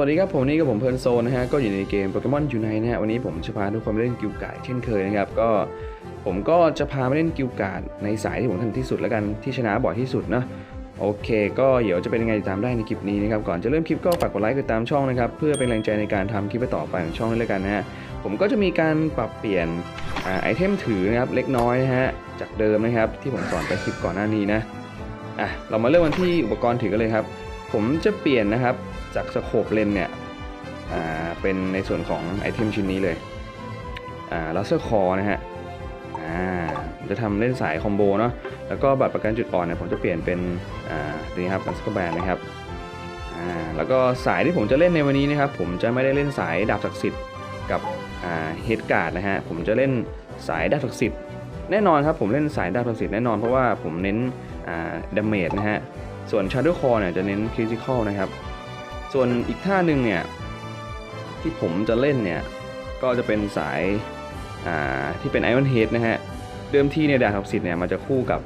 วัสดีครับผมนี่กับผมเพลิร์นโซนนะฮะก็อยู่ในเกมโปเกมอนยูไนนะฮะวันนี้ผมจะพาทุกคนมาเล่นกิลการ์ดเช่นเคยนะครับก็ผมก็จะพามาเล่นกิลการ์ดในสายที่ผมถนัดที่สุดแล้วกันที่ชนะบ่อยที่สุดนะโอเค ก็เดี๋ยวจะเป็นยังไงตามได้ในคลิปนี้นะครับก่อนจะเริ่มคลิปก็ฝากกดไลค์กดตามช่องนะครับเพื่อเป็นแรงใจในการทำคลิปต่อไปของช่องนี้เลยกันนะฮะผมก็จะมีการปรับเปลี่ยนอไอเทมถือนะครับเล็กน้อยนะฮะจากเดิมนะครับที่ผมสอนไปคลิปก่อนหน้านี้นะอะเรามาเริ่มกันที่อุปกรณ์ถือกันเลยครับ ผมจะเปลี่ยนนะครับ จากสโคปเลนเนี่ยเป็นในส่วนของไอเทมชิ้นนี้เลยลัสเซอร์คอนะฮะจะทำเล่นสายคอมโบเนาะแล้วก็บัตรประกันจุดอ่อนเนี่ยผมจะเปลี่ยนเป็นตัวนี้ครับมัสกแบนนะครับแล้วก็สายที่ผมจะเล่นในวันนี้นะครับ ผมจะไม่ได้เล่นสายดาบศักดิ์สิทธิ์กับเฮดการ์ดนะฮะผมจะเล่นสายดาบศักดิ์สิทธิ์แน่นอนครับผมเล่นสายดาบศักดิ์สิทธิ์แน่นอนเพราะว่าผมเน้นดาเมจนะฮะส่วน Shadow Core เนี่ยจะเน้น Critical นะครับ ส่วนอีกท่าหนึ่งเนี่ยที่ผมจะเล่นเนี่ยก็จะเป็นสายอ่าที่เป็น Iron Head นะฮะ เดิมทีเนี่ยดาบศักดิ์สิทธิ์เนี่ยมันจะคู่กับ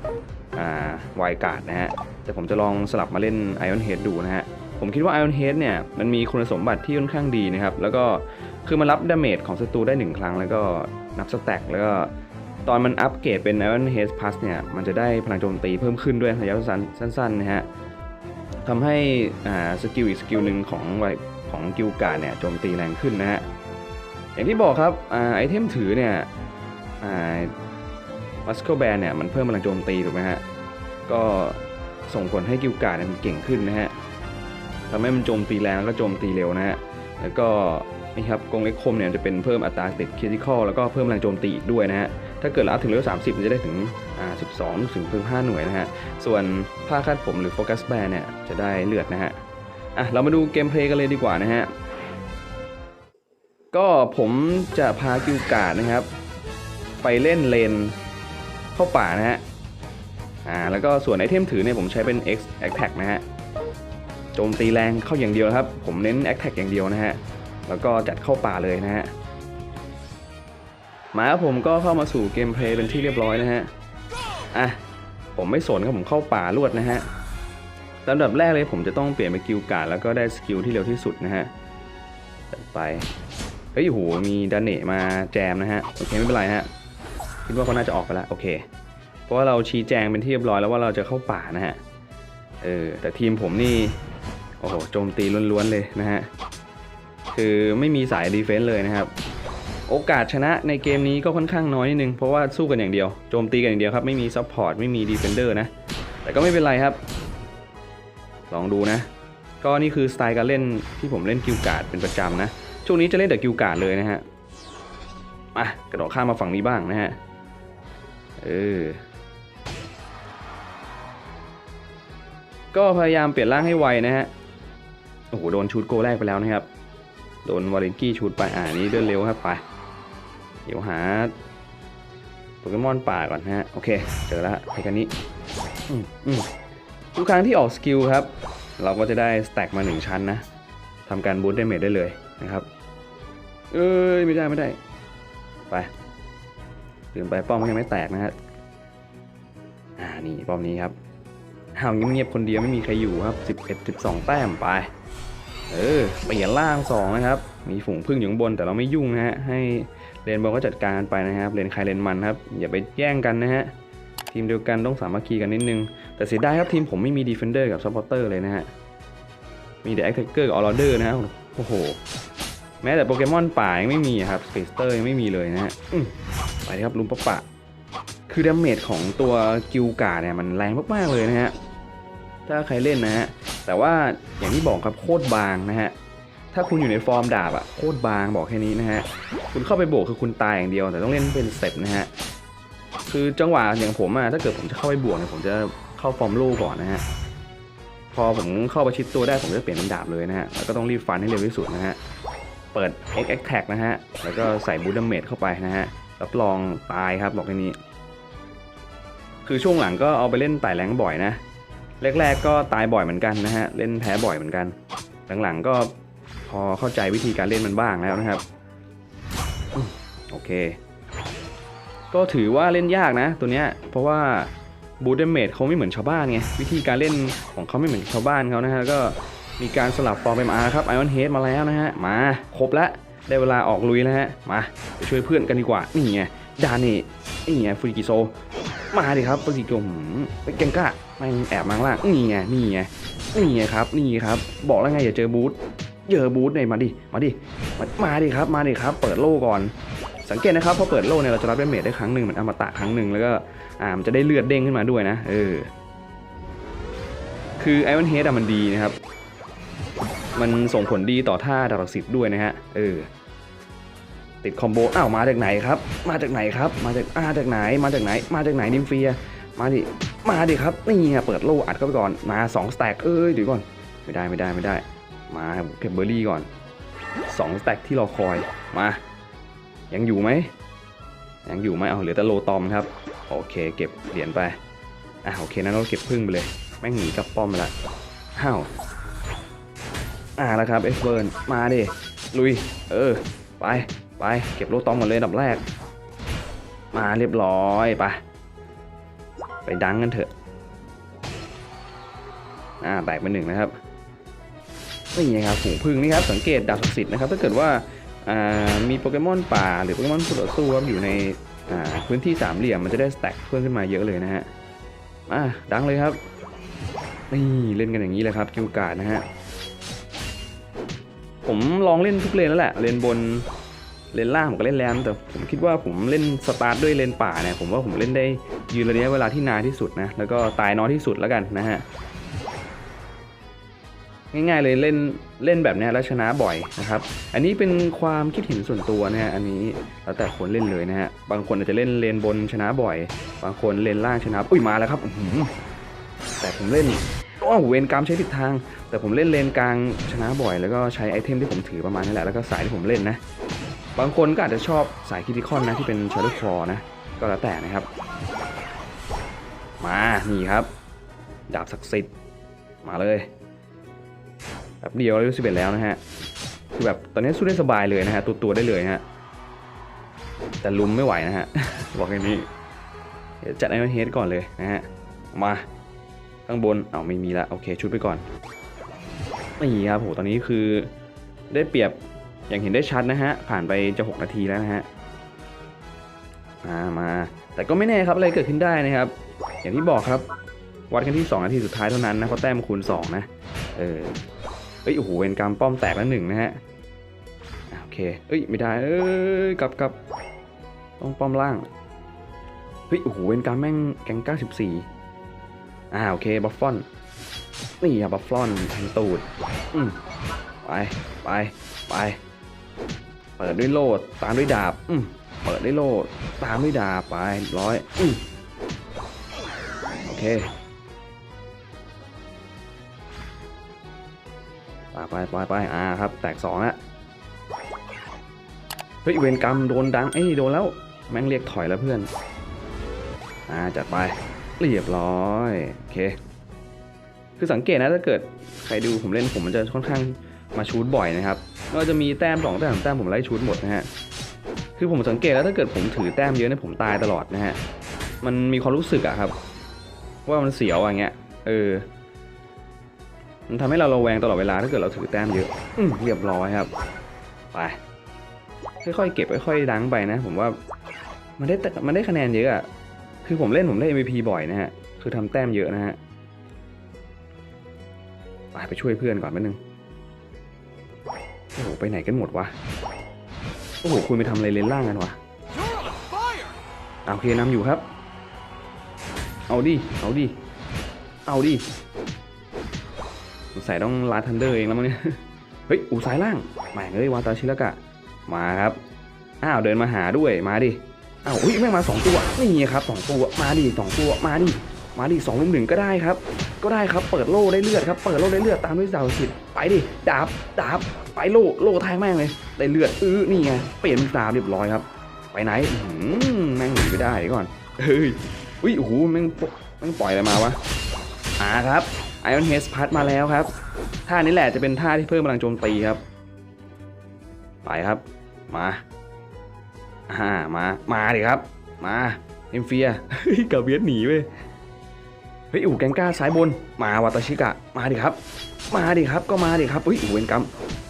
วายการ์ดนะฮะ แต่ผมจะลองสลับมาเล่น Iron Head ดูนะฮะ ผมคิดว่า Iron Head เนี่ยมันมีคุณสมบัติที่ค่อนข้างดีนะครับ แล้วก็คือมันรับดาเมจของศัตรูได้หนึ่งครั้ง แล้วก็นับสแต็กแล้วก็ตอนมันอัปเกรดเป็น Iron Head Plus เนี่ยมันจะได้พลังโจมตีเพิ่มขึ้นด้วยระยะสั้นๆนะฮะ ทำให้สกิลอีกสกิลหนึ่งของไวของกิลการเนี่ยโจมตีแรงขึ้นนะฮะอย่างที่บอกครับอไอเทมถือเนี่ยมัสโคแบนเนี่ยมันเพิ่มพลังโจมตีถูกไหมฮะก็ส่งผลให้กิลการเนี่ยมันเก่งขึ้นนะฮะทำให้มันโจมตีแรงแล้วก็โจมตีเร็วนะฮะ แล้วก็นี่ครับกรงเล็กคมเนี่ยจะเป็นเพิ่มอัตราติดคริติคอลแล้วก็เพิ่มแรงโจมตีอีกด้วยนะฮะ ถ้าเกิดเราอัพถึงเลเวล30 มันจะได้ถึงอ่า12 ถึงเพิ่ม5หน่วยนะฮะ ส่วนผ้าคาดผมหรือโฟกัสแบนเนี่ยจะได้เลือดนะฮะ อะเรามาดูเกมเพลย์กันเลยดีกว่านะฮะ ก็ผมจะพากิวกาดนะครับ ไปเล่นเลนเข้าป่านะฮะ อ่าแล้วก็ส่วนไอเทมถือเนี่ยผมใช้เป็น X Attack นะฮะ จมตีแรงเข้าอย่างเดียวครับ ผมเน้น Attack อย่างเดียวนะฮะ แล้วก็จัดเข้าป่าเลยนะฮะ มาครับผมก็เข้ามาสู่เกมเพลย์เป็นที่เรียบร้อยนะฮะ อะ ผมไม่สนครับผมเข้าป่ารวดนะฮะลำดับแรกเลยผมจะต้องเปลี่ยนไปกิลการ์ดแล้วก็ได้สกิลที่เร็วที่สุดนะฮะจัดไป เฮ้ยโหมีดาเนะมาแจมนะฮะ โอเคไม่เป็นไรฮะ คิดว่าเขาน่าจะออกไปแล้วโอเค เพราะว่าเราชี้แจงเป็นที่เรียบร้อยแล้วว่าเราจะเข้าป่านะฮะ เออแต่ทีมผมนี่ โอ้โหโจมตีล้วนๆเลยนะฮะ คือไม่มีสายดีเฟนส์เลยนะครับ โอกาสชนะในเกมนี้ก็ค่อนข้างน้อยนิดนึง เพราะว่าสู้กันอย่างเดียว โจมตีกันอย่างเดียวครับ ไม่มีซัพพอร์ต ไม่มีดีเฟนเดอร์นะ แต่ก็ไม่เป็นไรครับ ลองดูนะ ก็นี่คือสไตล์การเล่นที่ผมเล่นกิลการ์ดเป็นประจำนะ ช่วงนี้จะเล่นแต่กิลการ์ดเลยนะฮะอะกระโดดข้ามมาฝั่งนี้บ้างนะฮะ เออก็พยายามเปลี่ยนร่างให้ไวนะฮะ โอ้โหโดนชูดโกแรกไปแล้วนะครับ โดนวาเลนกี้ชูดไปอ่านี้เดินเร็วครับไปเดี๋ยวหาโปเกมอนป่าก่อนนะฮะโอเคเจอแล้วไอ้คันนี้อืมอืมทุกครั้งที่ออกสกิลครับ เราก็จะได้สแต็กมาหนึ่งชั้นนะทำการบูทได้เมจได้เลยนะครับ เอ้ยไม่ได้ไม่ได้ ไปลืมไปป้อมยังไม่แตกนะฮะอ่านี่ป้อมนี้ครับห้าวเงียบๆคนเดียวไม่มีใครอยู่ครับ 11 12 แต้มไป เออเปลี่ยนล่างสองนะครับ มีฝูงพึ่งอยู่ข้างบนแต่เราไม่ยุ่งนะฮะ ให้เลนบอลก็จัดการไปนะครับเลนใครเลนมันครับ อย่าไปแย่งกันนะฮะ ทีมเดียวกันต้องสามัคคีกันนิดนึง แต่เสียดายครับทีมผมไม่มีดีเฟนเดอร์กับซัพพอร์เตอร์เลยนะฮะ มีแต่แอคเทเกอร์กับออร์เดอร์นะฮะ โอ้โห แม้แต่โปเกมอนป่ายังไม่มีครับสเปสเตอร์ยังไม่มีเลยนะฮะไปครับลุมปะปะ คือดาเมจของตัวกิลกาเนี่ยมันแรงมากๆเลยนะฮะ ถ้าใครเล่นนะฮะ แต่ว่าอย่างที่บอกครับโคตรบางนะฮะถ้าคุณอยู่ในฟอร์มดาบอะโคตรบางบอกแค่นี้นะฮะคุณเข้าไปโบกคือคุณตายอย่างเดียว แต่ต้องเล่นเป็นสเต็ปนะฮะคือจังหวะอย่างผมอะถ้าเกิดผมจะเข้าไปบวกเนี่ยผมจะเข้าฟอร์มโล่ก่อนนะฮะพอผมเข้าประชิดตัวได้ผมจะเปลี่ยนเป็นดาบเลยนะฮะแล้วก็ต้องรีบฟันให้เร็วที่สุดนะฮะเปิด X Attack นะฮะแล้วก็ใส่บู t ดาเมจเข้าไปนะฮะรับรองตายครับบอกแค่นี้ คือช่วงหลังก็เอาไปเล่นไต่แรงบ่อยนะ แรกๆก็ตายบ่อยเหมือนกันนะฮะเล่นแพ้บ่อยเหมือนกัน หลังๆก็พอเข้าใจวิธีการเล่นมันบ้างแล้วนะครับโอเค ก็ถือว่าเล่นยากนะ ตัวเนี้ยเพราะว่าบูเดเมจเขาไม่เหมือนชาวบ้านไงวิธีการเล่นของเขาไม่เหมือนชาวบ้านเขานะฮะก็มีการสลับฟอร์มไปมาครับไอออนเฮดมาแล้วนะฮะมาครบแล้วได้เวลาออกลุยแล้วฮะมาไปช่วยเพื่อนกันดีกว่านี่ไงดานี่นี่ไงฟูริกิโซ มาดิครับฟูริกิโซหืมไปเกงก้าไม่แอบมาข้งล่างนี่ไงนี่ไงนี่ไงครับ นี่ครับ บอกแล้วไงอย่าเจอบูธเจอบูธเนี่ยมาดิมาดิมามาดิครับ มาดิครับ เปิดโล่ก่อน สังเกตนะครับพอเปิดโล่เนี่ยเราจะรับเดเมจได้ครั้งหนึ่งเหมือนอมตะครั้งหนึ่งแล้วก็อ่ามันจะได้เลือดเด้งขึ้นมาด้วยนะ เออ คือไอ o อนเฮดอะมันดีนะครับ มันส่งผลดีต่อท่าดาบสิบด้วยนะฮะเออ ติดคอมโบอ้าวมาจากไหนครับ มาจากไหนครับ มาจากอาจากไหน มาจากไหน มาจากไหนนิมเฟีย มาดิ มาดิครับ นี่ไงเปิดโล่อัดเข้าไปก่อน มา2สแต็กเอ้ยเดี๋ยวก่อน ไม่ได้ไม่ได้ไม่ได้ มาเก็บเบอร์รี่ก่อน2สแต็กที่รอคอย มา ยังอยู่ไหม ยังอยู่ไหม เอาเหลือแต่โลตอมครับ โอเค เก็บเหรียญไป อะโอเคนั้นเราเก็บพึ่งไปเลย แม่งหนีกับป้อมไปละห้าว อ่าแล้วครับเอสเบิร์น มาดิ ลุย เออ ไป ไปเก็บโลตอมก่อนเลยดับแรก มาเรียบร้อยไปไปดังกันเถอะอ่าแตกไปหนึ่งนะครับนี่ไงครับฝูงพึ่งนี่ครับสังเกตดาบศักดิ์สิทธิ์นะครับถ้าเกิดว่าอ่ามีโปเกมอนป่าหรือโปเกมอนคู่ต่อสู้ครับอยู่ในอ่าพื้นที่สามเหลี่ยมมันจะได้สแต็กเพิ่มขึ้นมาเยอะเลยนะฮะอ่าดังเลยครับนี่เล่นกันอย่างนี้เลยครับกิวการ์ดนะฮะผมลองเล่นทุกเลนแล้วแหละเลนบน เลนล่างผมก็เล่นแล้วแต่ผมคิดว่าผมเล่นสตาร์ทด้วยเลนป่าเนี่ยผมว่าผมเล่นได้ยืนระยะเวลาที่นานที่สุดนะแล้วก็ตายน้อยที่สุดแล้วกันนะฮะง่ายๆเลยเล่นเล่นแบบเนี้ยแล้วชนะบ่อยนะครับ อันนี้เป็นความคิดเห็นส่วนตัวนะฮะอันนี้แล้วแต่คนเล่นเลยนะฮะบางคนอาจจะเล่นเลนบนชนะบ่อย บางคนเลนล่างชนะอุ้ยมาแล้วครับอืแต่ผมเล่นโอ้าวเวนกรรมใช้ผิดทาง แต่ผมเล่นเลนกลางชนะบ่อย แล้วก็ใช้ไอเทมที่ผมถือประมาณนี้แหละแล้วก็สายที่ผมเล่นนะ บางคนก็อาจจะชอบสายคิติคอนนะที่เป็นชาร์ลคอนะ ก็แล้วแต่นะครับ มานี่ครับ ดาบศักดิ์สิทธิ์มาเลยแบบเดียวอายุสิบเอ็ดแล้วนะฮะคือแบบตอนนี้สู้ได้สบายเลยนะฮะตัวตัวได้เลยนะฮะแต่ลุมไม่ไหวนะฮะบอกอย่างนี้เดี๋ยวจัดไอ n อนเฮดก่อนเลยนะฮะมาข้างบนเอาไม่มีละโอเคชุดไปก่อนนี่ครับโหตอนนี้คือได้เปรียบ อย่างเห็นได้ชัดนะฮะ ผ่านไปจะ 6 นาทีแล้วนะฮะมามา แต่ก็ไม่แน่ครับอะไรเกิดขึ้นได้นะครับ อย่างที่บอกครับ วัดกันที่ 2 นาทีสุดท้ายเท่านั้นนะเพราะแต้มคูณ 2 นะ เออเอ้ยโอ้โหเวนกรรมป้อมแตกแล้วหนึ่งนะฮะอะโอเคเอ้ยไม่ได้เอ้ยกลับกลับต้องป้อมล่างเฮ้ยโอ้โหเวนกรรมแม่งแกง94อ่าโอเคบัฟฟอนนี่ครับบัฟฟอนแทงตูดอืมไปไปไป เปิดด้วยโล่ตามด้วยดาบอืเปิดด้วยโล่ตามด้วยดาบไปร้อยอืโอเคไปไปไปไปอ่าครับ แตกสองแล้วเฮ้ยเวรกรรมโดนดังเอ้ยโดนแล้ว แม่งเรียกถอยแล้วเพื่อน อ่าจัดไปเรียบร้อย โอเค คือสังเกตนะถ้าเกิดใครดูผมเล่นผมมันจะค่อนข้าง มาชูดบ่อยนะครับไม่ว่าจะมีแต้มสองแต้มสามแต้มผมไล่ชูดหมดนะฮะคือผมสังเกตแล้วถ้าเกิดผมถือแต้มเยอะเนี่ยผมตายตลอดนะฮะมันมีความรู้สึกอะครับ ว่ามันเสียวอย่างเงี้ยเออมันทำให้เราระแวงตลอดเวลาถ้าเกิดเราถือแต้มเยอะอืเรียบร้อยครับไปค่อยๆเก็บค่อยๆดังไปนะ ผมว่ามันได้แต่มันได้คะแนนเยอะอะคือผมเล่นผมได้ MVP บ่อยนะฮะคือทำแต้มเยอะนะฮะไปไปช่วยเพื่อนก่อนแป๊บนึง อ้โหไปไหนกันหมดวะ โอ้โหคุณไปทำอะไรเลนล่างกันวะเอาโอเคนำอยู่ครับ เอาดิ เอาดิ เอาดิสงสัยต้องลาทันเดอร์เองแล้วมั้งเนี่ย เฮ้ย อูสายล่างแหม่เอ้ยวาตาชิระกะ มาครับ อ้าวเดินมาหาด้วย มาดิ อ้าวอุ้ยแม่งมาสองตัว นี่ครับสองตัว มาดิสองตัว มาดิ มาดิสองลุมหนึ่งก็ได้ครับ ก็ได้ครับ เปิดโล่ได้เลือดครับ เปิดโล่ได้เลือดตามด้วยดาวสิทธิ์ไปดิ ดาบ ดาบ ไปโล่ โล่แทงแม่งเลย ได้เลือด อื้อ นี่ไง เปลี่ยนเป็นดาบเรียบร้อยครับ ไปไหนแม่งหนีไม่ได้ก่อน เฮ้ย อุ้ย โอ้โห แม่ง แม่งปล่อยอะไรมาวะ อ่าครับ Iron Head พัดมาแล้วครับ ท่านี้แหละจะเป็นท่าที่เพิ่มพลังโจมตีครับ ไปครับ มา อ่า มา มาดิครับ มา เอ็มเฟียกับเวียดหนีเว้ย เฮ้ยอูแกงก้าซ้ายบน มาวาตาชิกะ มาดิครับ มาดิครับ ก็มาดิครับเฮ้ยอูเวนกัม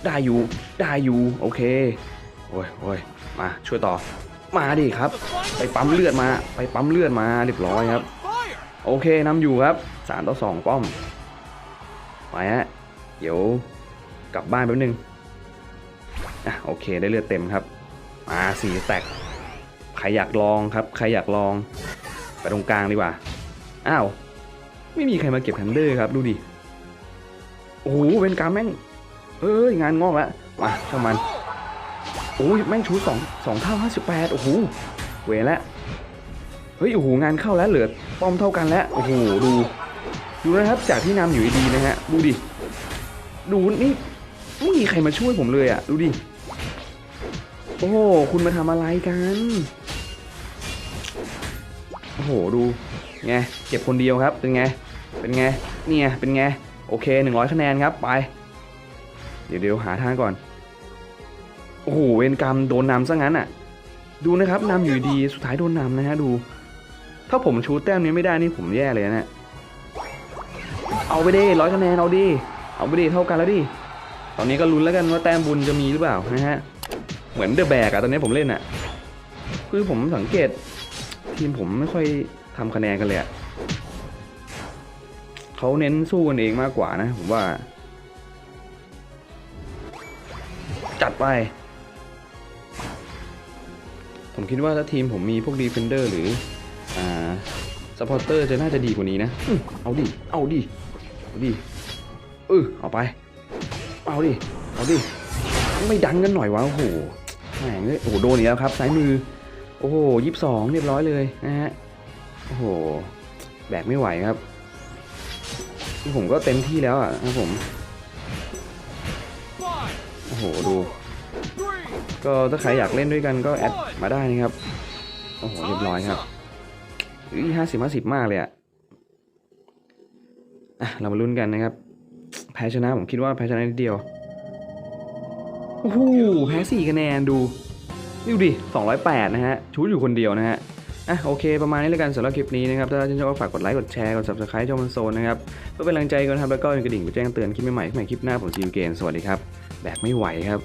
ได้อยู่ ได้อยู่ โอเค โอ้ยโอ้ยมาช่วยต่อ มาดิครับ ไปปั๊มเลือดมา ไปปั๊มเลือดมาเรียบร้อยครับ โอเคนำอยู่ครับสามต่อสองป้อม ไปฮะ เดี๋ยวกลับบ้านแป๊บนึง อะโอเคได้เลือดเต็มครับ มาสี่แตกใครอยากลองครับ ใครอยากลอง ไปตรงกลางดีกว่า อ้าว ไม่มีใครมาเก็บทันเดอร์ครับ ดูดิ โอ้โหเวนการแม่ง เอ้ย งานงอกแล้วมาช่างมัน โอ้ยแม่งชูสองสองเท่าห้าสิบแปดโอ้โหเวรแล้วเฮ้ยโอ้โหงานเข้าแล้วเหลือป้อมเท่ากันแล้วโอ้โหดูดูนะครับจากที่นำอยู่ดีนะฮะดูดิดูนี่ไม่มีใครมาช่วยผมเลยอะ ดูดิ โอ้โหคุณมาทำอะไรกัน โอ้โหดูไงเก็บคนเดียวครับเป็นไงเป็นไงเนี่ยเป็นไงโอเคหนึ่งร้อยคะแนนครับไป เดี๋ยวเดี๋ยวหาทางก่อน โอ้โหเวรกรรมโดนนำซะงั้นอะ ดูนะครับนำอยู่ดีสุดท้ายโดนนำนะฮะดู ถ้าผมชูแต้มนี้ไม่ได้นี่ผมแย่เลยนะเอาไปดิร้อยคะแนนเอาดิเอาไปดิเท่ากันแล้วดิตอนนี้ก็ลุ้นแล้วกันว่าแต้มบุญจะมีหรือเปล่านะฮะเหมือนเดอะแบกอะตอนนี้ผมเล่นอะคือผมสังเกต ทีมผมไม่ค่อยทำคะแนนกันเลยอะเขาเน้นสู้กันเองมากกว่านะ ผมว่า จัดไป ผมคิดว่าถ้าทีมผมมีพวกดีเฟนเดอร์หรือ อ่าซัพพอร์เตอร์จะน่าจะดีกว่านี้นะเอาดิ เอาดิ เอาดิ เออเอาไป เอาดิ เอาดิ ไม่ดันกันหน่อย วะ โอ้โหแหม่งโอ้โห โดนอีกแล้วครับ ซ้ายมือ โอ้โหยี่สิบสองเรียบร้อยเลยนะฮะ โอ้โห แบกไม่ไหวครับ ผมก็เต็มที่แล้วอะนะผม โอ้โห ดู ก็ถ้าใครอยากเล่นด้วยกันก็แอดมาได้นะครับ โอ้โห เรียบร้อยครับห้าสิบห้าสิบมากเลยอะอะ เรามาลุ้นกันนะครับ แพ้ชนะผมคิดว่าแพ้ชนะนิดเดียว โอ้โห แพ้สี่คะแนนดู นี่ดูดิ 208 นะฮะ ชูอยู่คนเดียวนะฮะ อะโอเค ประมาณนี้แล้วกันสำหรับคลิปนี้นะครับ ถ้าชื่นชอบก็ฝากกดไลค์ กดแชร์ กด subscribe ช่องมันโซนนะครับ เพื่อเป็นกำลังใจกันครับ แล้วก็กระดิ่งไปแจ้งเตือนคลิปใหม่ๆใหม่คลิปหน้าผมซีอูเกนสวัสดีครับ แบกไม่ไหวครับ